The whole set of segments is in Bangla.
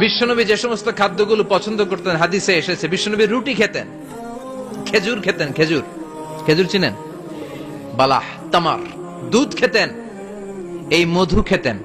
বিশ্বনবী যে সমস্ত খাদ্যগুলো পছন্দ করতেন, হাদিসে এসেছে, বিশ্বনবী রুটি খেতেন। খেজুর খেতেন, খেজুর। খেজুর চিনেন? বালাহ, তামার। দুধ খেতেন, এই মধু খেতেন।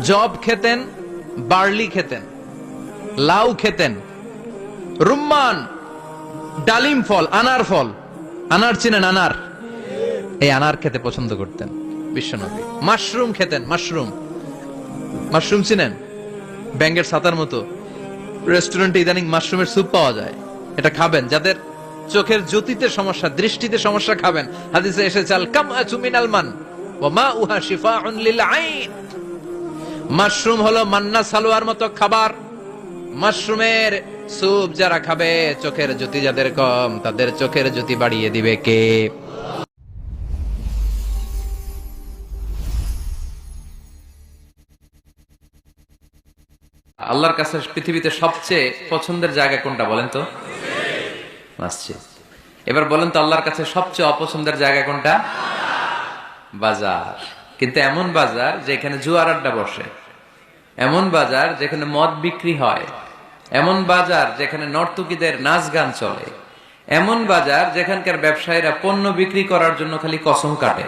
জব খেতেন, বার্লি খেতেন। লাউ খেতেন। রুম্মান, ডালিম ফল, আনার ফল। আনার চিনেন, আনার। এই আনার খেতে পছন্দ করতেন বিশ্বনবী। মাশরুম খেতেন, মাশরুম। মাশরুম চিনেন? ব্যাঙ্গের ছাতার মতো। রেস্টুরেন্টে ইদানিং মাশরুমের স্যুপ পাওয়া যায়। এটা খাবেন যাদের চোখের জ্যোতিতে সমস্যা, দৃষ্টিতে সমস্যা খাবেন। হাদিসে এসেছে, আল কাম মিনাল মান ওয়া মা উহা শিফাউন লিল আইন। মাশরুম হলো মান্না সালোয়ার মতো খাবার। মাশরুমের স্যুপ যারা খাবে, চোখের জ্যোতি যাদের কম, তাদের চোখের জ্যোতি বাড়িয়ে দিবে কে? আল্লাহর কাছে পৃথিবীতে সবচেয়ে পছন্দের জায়গা কোনটা বলেন তো? মসজিদ। এবার বলেন তো আল্লাহর কাছে সবচেয়ে অপছন্দের জায়গা কোনটা? বাজার। কিন্তু এমন বাজার যেখানে জুয়ার আড্ডা বসে, এমন বাজার যেখানে মদ বিক্রি হয়, এমন বাজার যেখানে নর্তকীদের নাচ গান চলে, এমন বাজার যেখানকার ব্যবসায়ীরা পণ্য বিক্রি করার জন্য খালি কসম কাটে।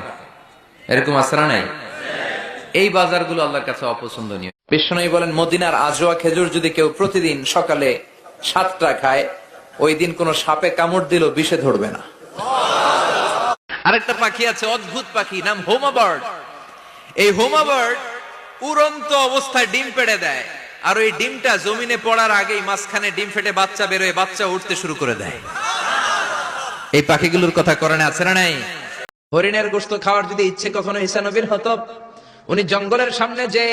এরকম আসারা নাই? এই বাজারগুলো আল্লাহর কাছে অপছন্দনীয়। বিষ্ণু বলেন, মদিনার আজোয়া খেজুর যদি কেউ প্রতিদিন সকালে সাতটা খায়, ওই দিন কোন সাপে কামড় দিল, বিষে ধরবে না। আরেকটা পাখি আছে, অদ্ভুত পাখি, নাম হোমা বার্ড। এই হোমা বার্ড উড়ন্ত অবস্থায় ডিম পেড়ে দেয়, আর ওই ডিমটা জমিনে পড়ার আগেই মাঝখানে ডিম ফেটে বাচ্চা বেরোয়, বাচ্চা উঠতে শুরু করে দেয়। এই পাখিগুলোর কথা করণে আছে না নাই? হরিণের গোস্ত খাওয়ার যদি ইচ্ছে কখনো হিসানবীর হতো, উনি জঙ্গলের সামনে যে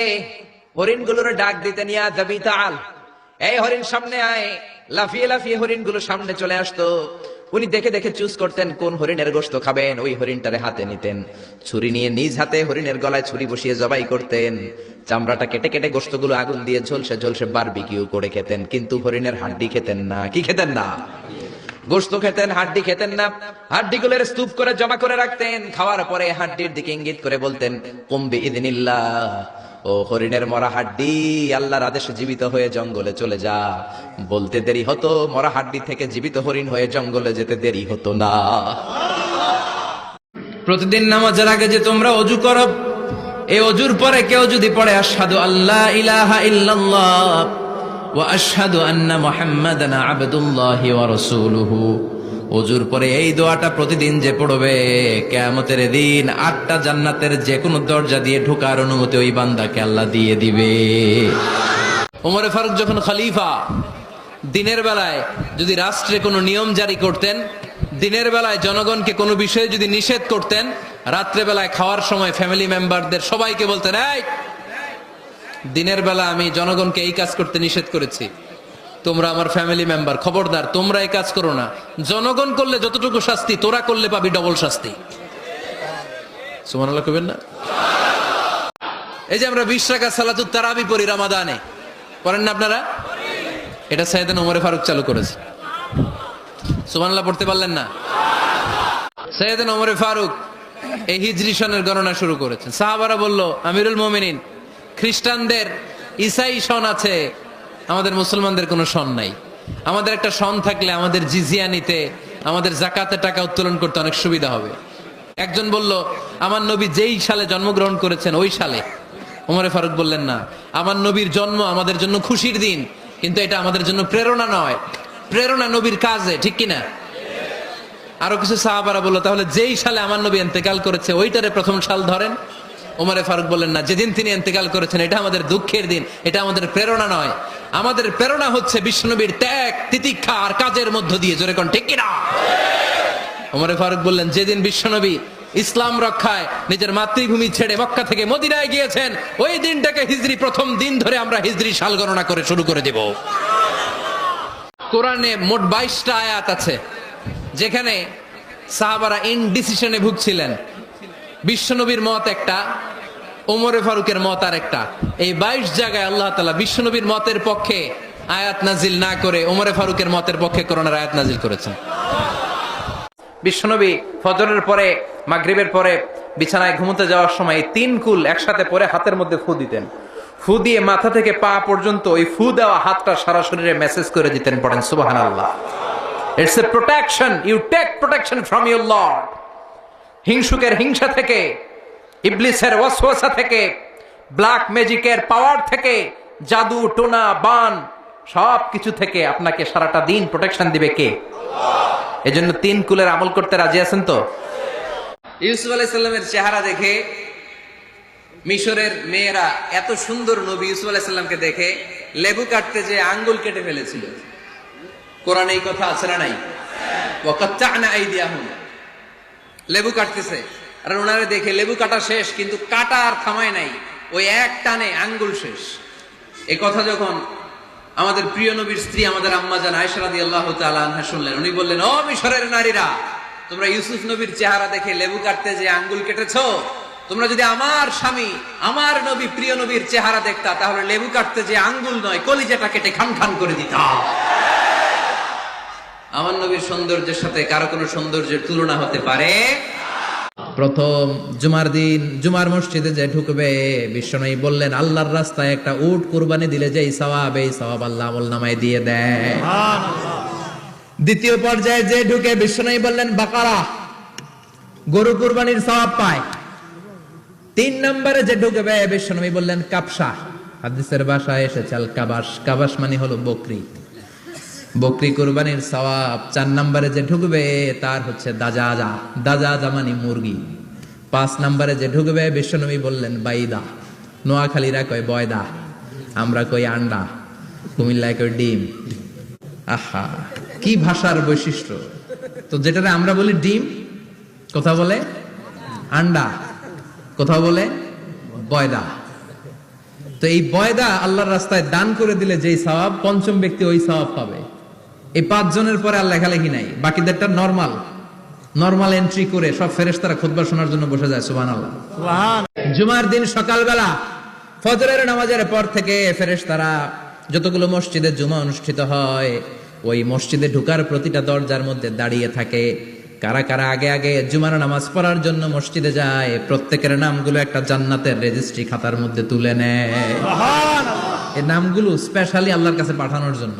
হরিণগুলোর ডাক দিতেন ইয়া দাবি তাল এই হরিণ সামনে আয়। লাফিয়ে লাফিয়ে হরিণগুলো সামনে চলে আসতো। উনি দেখে দেখে চুজ করতেন কোন হরিণের গোস্ত খাবেন। ওই হরিণটারে হাতে নিতেন। ছুরি নিয়ে নিজ হাতে হরিণের গলায় ছুরি বসিয়ে জবাই করতেন। চামড়াটা কেটে কেটে গোস্তগুলো আগুন দিয়ে ঝলসে ঝলসে বারবিকিউ করে খেতেন। কিন্তু হরিণের হাড্ডি খেতেন না। কি খেতেন না? গোস্ত খেতেন, হাড্ডি খেতেন না। হাড্ডিগুলোর স্তূপ করে জমা করে রাখতেন। খাওয়ার পরে হাড্ডির দিকে ইঙ্গিত করে বলতেন, কুম্বি ইদিনিল্লাহ। ও হরিণের মরা হাড্ডি, আল্লাহর আদেশে জীবিত হয়ে জঙ্গলে চলে যা। বলতে দেরি হতো, মরা হাড্ডি থেকে জীবিত হরিণ হয়ে জঙ্গলে যেতে দেরি হতো না। প্রতিদিন নামাজের আগে যে তোমরা অজু করো এই অজুর পরে কেউ যদি পড়ে আসাদু আল্লাহ ইলাহা ইল্লাল্লাহ ওয়া আশহাদু আন্না মুহাম্মাদান আবদুল্লাহি ওয়া রাসূলুহু। অজুর পরে এই দোয়াটা প্রতিদিন যে পড়বে, কিয়ামতের দিন আটটা জান্নাতের যে কোনো দরজা দিয়ে ঢোকার অনুমতি ওই বান্দাকে আল্লাহ দিয়ে দিবে। ওমরে ফারুক যখন খলিফা, দিনের বেলায় যদি রাষ্ট্রে কোনো নিয়ম জারি করতেন, দিনের বেলায় জনগণকে কোনো বিষয়ে যদি নিষেধ করতেন, রাত্রে বেলায় খাওয়ার সময় ফ্যামিলি মেম্বারদের সবাইকে বলতেন, এই, দিনের বেলা আমি জনগণকে এই কাজ করতে নিষেধ করেছি। তোমরা আমার ফ্যামিলি মেম্বার খবরদার, তোমরা এই কাজ করো না। জনগণ করলে যতটুকু শাস্তি, তোরা করলে পাবি ডবল শাস্তি। সুমান কবেন না? এই যে আমরা বিশ টাকা সালাতুত তারাবি পড়ি রামাদানে। পড়েন না আপনারা? এটা সাইদান ওমরে ফারুক চালু করেছে। সুবহানাল্লাহ পড়তে পারলেন না? সৈয়দিন ওমরে ফারুক এই হিজরি সনের গণনা শুরু করেছেন। সাহাবারা বলল, আমিরুল মোমিনিন, খ্রিস্টানদের ইসাই সন আছে আমাদের মুসলমানদের কোনো সন নাই। আমাদের একটা সন থাকলে আমাদের জিজিয়া নিতে, আমাদের জাকাতে টাকা উত্তোলন করতে অনেক সুবিধা হবে। একজন বলল, আমার নবী যেই সালে জন্মগ্রহণ করেছেন, ওই সালে। ওমরে ফারুক বললেন, না, আমার নবীর জন্ম আমাদের জন্য খুশির দিন, কিন্তু এটা আমাদের জন্য প্রেরণা নয়। প্রেরণা নবীর কাজে, ঠিক কিনা আরও কিছু সাহাবারা বলল, তাহলে যেই সালে আমার নবী এন্তেকাল করেছে, ওইটারে প্রথম সাল ধরেন? ওমরে ফারুক বললেন, না, যেদিন তিনি এন্তেকাল করেছেন, এটা আমাদের দুঃখের দিন, এটা আমাদের প্রেরণা নয়। আমাদের প্রেরণা হচ্ছে বিষ্ণুনবীর ত্যাগ, তিতিক্ষা আর কাজের মধ্য দিয়ে। জোরে কোন ঠিক কিনা? ওমরে ফারুক বললেন, যেদিন বিশ্বনবী ইসলাম রক্ষায় নিজের মাতৃভূমি ছেড়ে মক্কা থেকে মদিনায় গিয়েছেন, ওই দিনটাকে হিজরি, প্রথম দিন ধরে আমরা হিজরি সাল গণনা করে শুরু করে দেব। কোরআনে মোট বাইশটা আয়াত আছে, যেখানে সাহাবারা ইনডিসিশনে ভুগছিলেন। বিশ্বনবীর মত একটা ওমরে ফারুকের মত আর একটা এই বাইশ জায়গায় আল্লাহ তালা বিশ্বনবীর মতের পক্ষে আয়াত নাজিল না করে ওমরে ফারুকের মতের পক্ষে করোনার আয়াত নাজিল করেছেন। বিশ্বনবী ফজরের পরে, মাগরিবের পরে বিছানায় ঘুমোতে যাওয়ার সময় তিন কুল একসাথে পরে হাতের মধ্যে ফু দিতেন। ফু দিয়ে মাথা থেকে পা পর্যন্ত ওই ফু দেওয়া হাতটা সারা শরীরে মেসেজ করে দিতেন পড়েন সুবাহান আল্লাহ it's a protection you take protection from your lord হিংসুকের হিংসা থেকে ইবলিসের ওয়াসওয়াসা থেকে, ব্ল্যাক ম্যাজিকের পাওয়ার থেকে, জাদু, টোনা, বান সব কিছু থেকে আপনাকে সারাটা দিন প্রোটেকশন দিবে কে? এজন্য তিন কুলের আমল করতে রাজি আছেন তো? ইউসুফ আলাইসাল্লামের চেহারা দেখে, মিশরের মেয়েরা এত সুন্দর নবী ইউসুফ আলাইসাল্লামকে দেখে লেবু কাটতে যে আঙ্গুল কেটে ফেলেছিল। কোরআনে এই কথা আছে না নাই? লেবু কাটতেছে। আর ওনারে দেখে লেবু কাটা শেষ, কিন্তু কাটা আর থামায় নাই। ওই এক টানে আঙ্গুল শেষ। এই কথা যখন আমাদের প্রিয় নবীর স্ত্রী, আমাদের আম্মা জান আয়েশা রাদিয়াল্লাহু তাআলা আনহা শুনলেন, উনি বললেন, ও মিশরের নারীরা, তোমরা ইউসুফ নবীর চেহারা দেখে লেবু কাটতে যে আঙ্গুল কেটেছ, তোমরা যদি আমার স্বামী, আমার নবী প্রিয় নবীর চেহারা দেখতা, তাহলে লেবু কাটতে যে আঙ্গুল নয়, কলিজাটা কেটে খান খান করে দিতাম আমার নবীর সৌন্দর্যের সাথে কারও কোনো সৌন্দর্যের তুলনা হতে পারে প্রথম জুমার দিন জুমার মসজিদে যে ঢুকবে বিশ্বনয়ী বললেন আল্লাহর রাস্তায় একটা উট কুরবানি দিলে যেই সওয়াব এই সওয়াব আল্লাহ আমল নামায় দিয়ে দেয়। দ্বিতীয় পর্যায়ে যে ঢুকে বিশ্বনয়ী বললেন বাকারা গরু কুরবানির সওয়াব পায়। তিন নম্বরে যে ঢুকবে বিশ্বনবী বললেন কাপসা। হাদিসের বাসায় এসেছে আল কাবাস কাবাস মানে হলো বকরি। বকরি কুরবানির সওয়াব চার নম্বরে যে ঢুকবে, তার হচ্ছে দাজাজা। দাজাজা মানে মুরগি। পাঁচ নম্বরে যে ঢুকবে, বিশ্বনবী বললেন, বাইদা। নোয়াখালীরা কয়, বয়দা। আমরা কই, আন্ডা। কুমিল্লায় কই ডিম। আহা, কি ভাষার বৈশিষ্ট্য? তো যেটাতে আমরা বলি ডিম, কথা বলে আন্ডা কোথাও বলে বয়দা। তো এই বয়দা আল্লাহর রাস্তায় দান করে দিলে যেই সওয়াব, পঞ্চম ব্যক্তি ওই সওয়াব পাবে। এই পাঁচ জনের পরে আর লেখালেখি নাই। বাকিদেরটা নর্মাল নর্মাল এন্ট্রি করে সব ফেরেশতারা খুতবা শোনার জন্য বসে যায় সুবহানাল্লাহ। জুমার দিন সকালবেলা ফজরের নামাজের পর থেকে ফেরেশতারা যতগুলো মসজিদে জুমা অনুষ্ঠিত হয় ওই মসজিদে ঢুকার প্রতিটা দরজার মধ্যে দাঁড়িয়ে থাকে। কারা কারা আগে আগে জুমার নামাজ পড়ার জন্য মসজিদে যায় প্রত্যেকের নামগুলো একটা জান্নাতের রেজিস্ট্রি খাতার মধ্যে তুলে নেয়। এই নামগুলো স্পেশালি আল্লাহর কাছে পাঠানোর জন্য।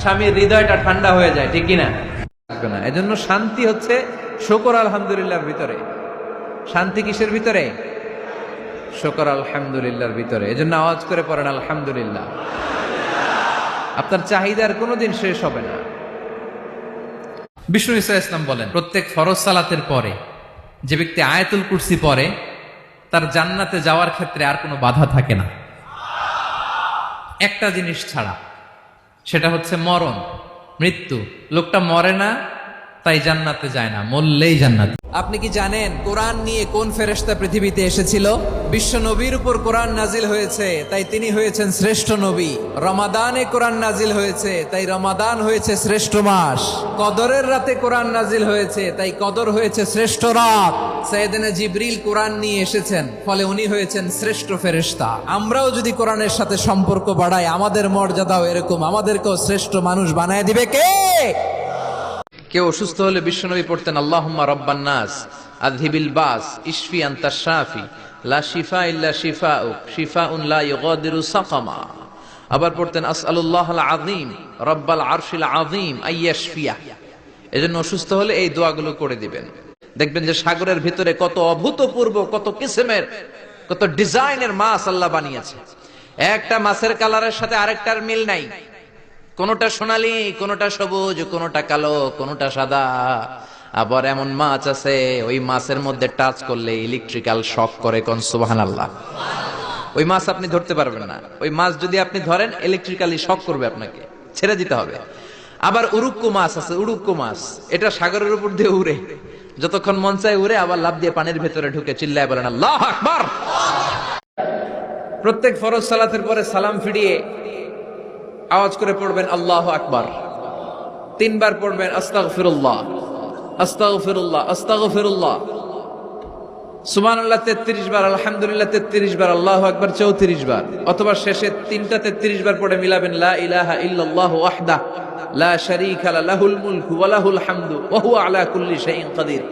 স্বামীর হৃদয়টা ঠান্ডা হয়ে যায়, ঠিক কিনা? না। এজন্য শান্তি হচ্ছে শকর আলহামদুলিল্লাহর ভিতরে। শান্তি কিসের ভিতরে? শকর আলহামদুলিল্লাহর ভিতরে। এজন্য আওয়াজ করে পড়েন, আলহামদুলিল্লাহ। আপনার চাহিদার কোনোদিন শেষ হবে না। বিষ্ণু ইসা ইসলাম বলেন, প্রত্যেক ফরজ সালাতের পরে যে ব্যক্তি আয়াতুল কুরসি পরে তার জান্নাতে যাওয়ার ক্ষেত্রে আর কোনো বাধা থাকে না। একটা জিনিস ছাড়া। সেটা হচ্ছে মরণ মৃত্যু। লোকটা মরে না তাই জান্নাতে যায় না, মরলেই জান্নাত। আপনি কি জানেন কোরআন নিয়ে কোন ফেরেশতা পৃথিবীতে এসেছিল? বিশ্ব নবীর উপর কোরআন নাজিল হয়েছে, তাই তিনি হয়েছেন শ্রেষ্ঠ নবী। রমাদানে কোরআন নাজিল হয়েছে, তাই রমাদান হয়েছে শ্রেষ্ঠ মাস। কদরের রাতে কোরআন নাজিল হয়েছে, তাই কদর হয়েছে শ্রেষ্ঠ রাত। সৈয়দনা জিবরিল কোরআন নিয়ে এসেছেন, ফলে উনি হয়েছেন শ্রেষ্ঠ ফেরেশতা। আমরাও যদি কোরআনের সাথে সম্পর্ক বাড়াই, আমাদের মর্যাদাও এরকম, আমাদেরকেও শ্রেষ্ঠ মানুষ বানায় দিবে কে? কেউ অসুস্থ হলে বিশ্বনবী পড়তেন, আল্লাহুম্মা রব্বান নাস, আযহিবিল বাস, ইশফি আনতা শাফি, লা শিফা ইল্লা শিফাউক, শিফাউন লা ইউগাদিরু সাকামা। আবার পড়তেন আসআলুল্লাহ আল আযীম, রব্বাল আরশিল আযীম আইয়াশফিয়া এজন্য অসুস্থ হলে এই দোয়াগুলো করে দিবেন। দেখবেন যে সাগরের ভিতরে কত অভূতপূর্ব, কত কিসেমের, কত ডিজাইনের মাছ আল্লাহ বানিয়েছে। একটা মাছের কালারের সাথে আরেকটার মিল নাই। কোনটা সোনালি, কোনটা সবুজ, কোনটা কালো, কোনটা সাদা। আবার এমন মাছ আছে, ওই মাছের মধ্যে টাচ করলে ইলেকট্রিক্যাল শক করে কোন সুবাহান আল্লাহ ওই মাছ আপনি ধরতে পারবেন না। ওই মাছ যদি আপনি ধরেন ইলেকট্রিক্যালি শক করবে আপনাকে। ছেড়ে দিতে হবে। আবার উড়ুক্কু মাছ আছে, উড়ুক্কু মাছ। এটা সাগরের উপর দিয়ে উড়ে। যতক্ষণ মন চায় উড়ে, আবার লাভ দিয়ে পানির ভেতরে ঢুকে চিল্লায় বলেন, আল্লাহ আকবার! প্রত্যেক ফরজ সালাতের পরে সালাম ফিরিয়ে আওয়াজ করে পড়বেন আল্লাহ আকবার। তিনবার পড়বেন আস্তাগফিরুল্লাহ আস্তাগফিরুল্লাহ আস্তাগফিরুল্লাহ। সুমান আল্লাহ তেত্রিশ বার, আলহামদুলিল্লাহ, তেত্রিশ বার, আল্লাহ আকবার, চৌত্রিশ বার। অথবা শেষে তিনটা তেত্রিশ বার পড়ে মিলাবেন, লা লা লাহুল মুলকু ওয়া হামদু, ওয়া হুয়া কুল্লি কাদির।